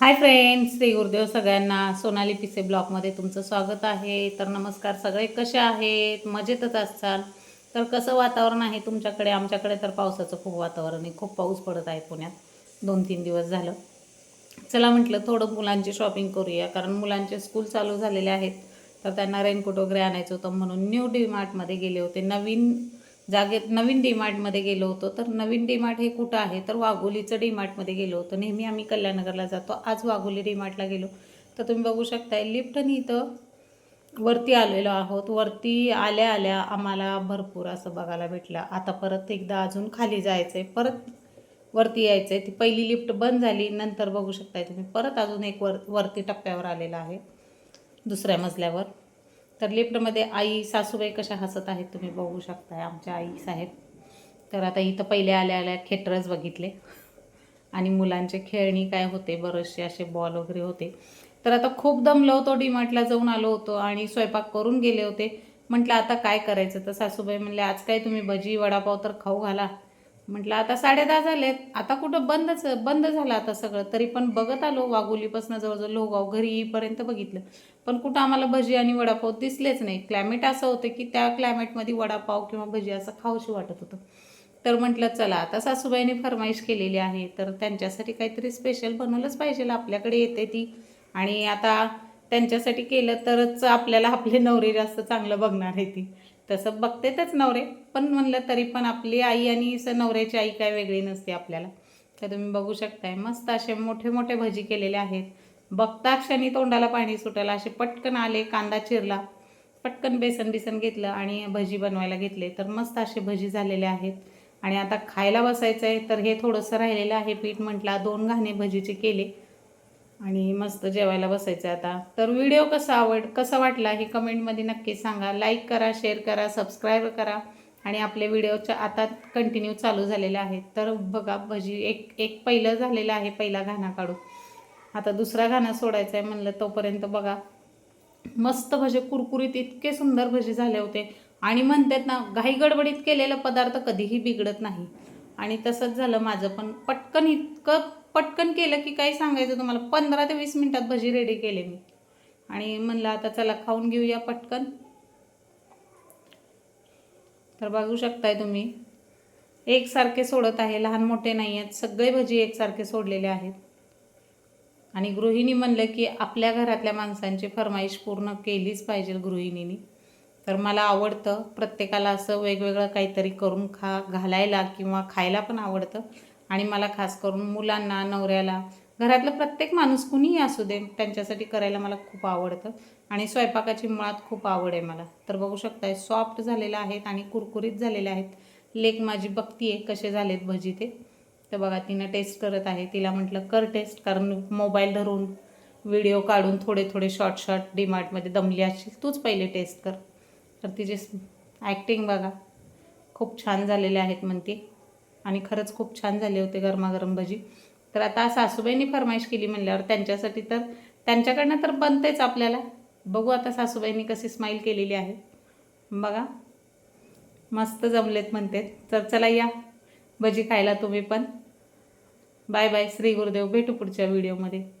Hi friends Shri Gurudev सगळ्यांना. सोनाली पिसे ब्लॉगमध्ये तुमचं स्वागत आहे. तर नमस्कार सगळे कसे आहेत? मजेतच असाल? तर कसं वातावरण आहे तुमच्याकडे? आमच्याकडे तर पावसाचं खूप वातावरण आहे. खूप पाऊस पडत आहे पुण्यात. दोन तीन दिवस झालं. चला म्हटलं थोडं मुलांची शॉपिंग करूया. कारण मुलांचे स्कूल चालू झालेले आहेत. तर त्यांना रेनकोट वगैरे आणायचं होतं म्हणून न्यू डी मार्टमध्ये गेले होते. नवीन जागेत नवीन डीमार्टमध्ये गेलो होतो तर नवीन डीमार्ट हे कुठं आहे? तर वाघोलीचं डीमार्टमध्ये गेलो होतो. नेहमी आम्ही कल्याणनगरला जातो. आज वाघोली डीमार्टला गेलो. तर तुम्ही बघू शकताय लिफ्टनी इथं वरती आलेलो आहोत. वरती आल्या आल्या आम्हाला भरपूर असं बघायला भेटलं. आता परत एकदा अजून खाली जायचं आहे परत वरती यायचं आहे ती पहिली लिफ्ट बंद झाली. नंतर बघू शकताय तुम्ही. परत अजून एक वर वरती टप्प्यावर आलेला आहे. दुसऱ्या मजल्यावर. तर लिफ्टमध्ये आई सासूबाई कशा हसत आहेत तुम्ही बघू शकताय आमच्या आई साहेब. तर आता इथं पहिले आल्या आल्या खेटरच बघितले. आणि मुलांचे खेळणी काय होते बरेचसे असे बॉल वगैरे होते. तर आता खूप दमलो होतो डीमार्टला जाऊन आलो होतो आणि स्वयंपाक करून गेले होते. म्हटलं आता काय करायचं? तर सासूबाई म्हणले आज काय तुम्ही भजी वडापाव तर खाऊ घाला. म्हटलं आता साडे दहा झालेत आता कुठं बंदच बंद झालं आता सगळं तरी पण बघत आलो वाघोलीपासून जवळजवळ लोगाव घरी येईपर्यंत बघितलं. पण कुठं आम्हाला भजी आणि वडापाव दिसलेच नाही. क्लायमेट असं होतं की त्या क्लायमेटमध्ये वडापाव किंवा भजी असं खाऊशी वाटत होतं. तर म्हटलं चला आता सासूबाईने फरमाईश केलेली आहे तर त्यांच्यासाठी काहीतरी स्पेशल बनवलंच पाहिजे आपल्याकडे येते ती. आणि आता त्यांच्यासाठी केलं तरच आपल्याला आपले नवरे जास्त चांगलं बघणार आहे ती. तसं बघतेतच नवरे. पण म्हणलं तरी पण आपली आई आणि स नवऱ्याची आई काय वेगळी नसते आपल्याला. तर तुम्ही बघू शकताय मस्त असे मोठे मोठे भजी केलेले आहेत. बघता क्षणी तोंडाला पाणी सुटायला असे पटकन आले कांदा चिरला पटकन बेसन बिसन घेतलं आणि भजी बनवायला घेतले. तर मस्त असे भजी झालेले आहेत. आणि आता खायला बसायचं आहे तर हे थोडंसं राहिलेलं आहे पीठ म्हटलं दोन घाणे भजीचे केले. आणि मस्त जेवायला बसायचं आहे आता. तर व्हिडिओ कसा आवड कसा वाटला हे कमेंटमध्ये नक्की सांगा. लाईक करा शेअर करा सबस्क्राईब करा. आणि आपले व्हिडिओच्या आता कंटिन्यू चालू झालेले आहेत. तर बघा भजी एक एक पहिलं झालेलं आहे पहिला घाणा काढून. आता दुसरा घाणा सोडायचा आहे म्हणलं तोपर्यंत बघा. मस्त भजे कुरकुरीत इतके सुंदर भजे झाले होते. आणि म्हणतात ना घाई गडबडीत केलेला पदार्थ कधीही बिघडत नाही. आणि तसंच झालं माझं पण पटकन इतकं पटकन केलं की काही सांगायचं तुम्हाला. पंधरा ते वीस मिनटात भजी रेडी केले मी. आणि म्हणलं आता चला खाऊन घेऊया पटकन. तर बघू शकताय तुम्ही एकसारखे सोडत आहे. लहान मोठे नाही आहेत. सगळे भजी एकसारखे सोडलेले आहेत. आणि गृहिणी म्हणलं की आपल्या घरातल्या माणसांची फरमाईश पूर्ण केलीच पाहिजे गृहिणीनी. तर मला आवडतं प्रत्येकाला असं वेगवेगळं काहीतरी करून खा घालायला किंवा खायला पण आवडतं. आणि मला खास करून मुलांना नवऱ्याला घरातलं प्रत्येक माणूस कुणीही असू दे त्यांच्यासाठी करायला मला खूप आवडतं. आणि स्वयंपाकाची मुळात खूप आवड आहे मला. तर बघू शकताय सॉफ्ट झालेलं आहेत आणि कुरकुरीत झालेले आहेत. लेक माझी बघती आहे कसे झालेत भजी ते. तर बघा तिनं टेस्ट करत आहे. तिला म्हटलं कर टेस्ट कारण मोबाईल धरून व्हिडिओ काढून थोडे थोडे शॉर्ट शॉर्ट डीमार्टमध्ये दमली असशील तूच पहिले टेस्ट कर. तर तिचे ॲक्टिंग बघा खूप छान झालेले आहेत म्हणते. आणि खरंच खूप छान झाले होते गरमागरम भजी. तर आता सासूबाईंनी फरमाईश केली म्हणल्यावर त्यांच्यासाठी तर त्यांच्याकडनं तर बनतेच आपल्याला. बघू आता सासूबाईंनी कशी स्माईल केलेली आहे. बघा. मस्त जमलेत म्हणते तर चला या. भजी खायला तुम्ही पण. Bye bye Shri Gurudev. भेटू पुढच्या व्हिडिओमध्ये